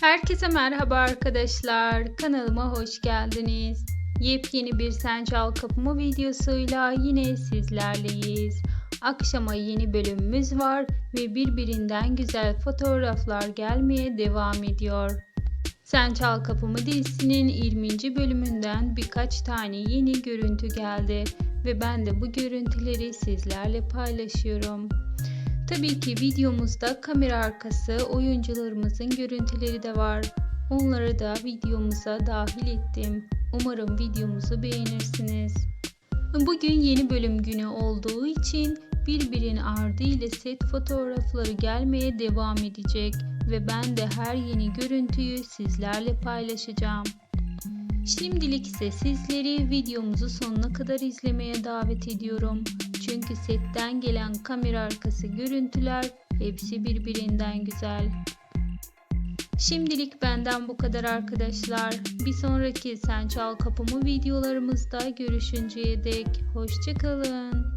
Herkese merhaba arkadaşlar. Kanalıma hoş geldiniz. Yepyeni bir Sen Çal Kapımı videosuyla yine sizlerleyiz. Akşama yeni bölümümüz var ve birbirinden güzel fotoğraflar gelmeye devam ediyor. Sen Çal Kapımı dizisinin 20. bölümünden birkaç tane yeni görüntü geldi ve ben de bu görüntüleri sizlerle paylaşıyorum. Tabii ki videomuzda kamera arkası oyuncularımızın görüntüleri de var. Onları da videomuza dahil ettim. Umarım videomuzu beğenirsiniz. Bugün yeni bölüm günü olduğu için birbirinin ardı ile set fotoğrafları gelmeye devam edecek ve ben de her yeni görüntüyü sizlerle paylaşacağım. Şimdilik ise sizleri videomuzu sonuna kadar izlemeye davet ediyorum. Çünkü setten gelen kamera arkası görüntüler hepsi birbirinden güzel. Şimdilik benden bu kadar arkadaşlar. Bir sonraki Sen Çal Kapımı videolarımızda görüşünceye dek hoşçakalın.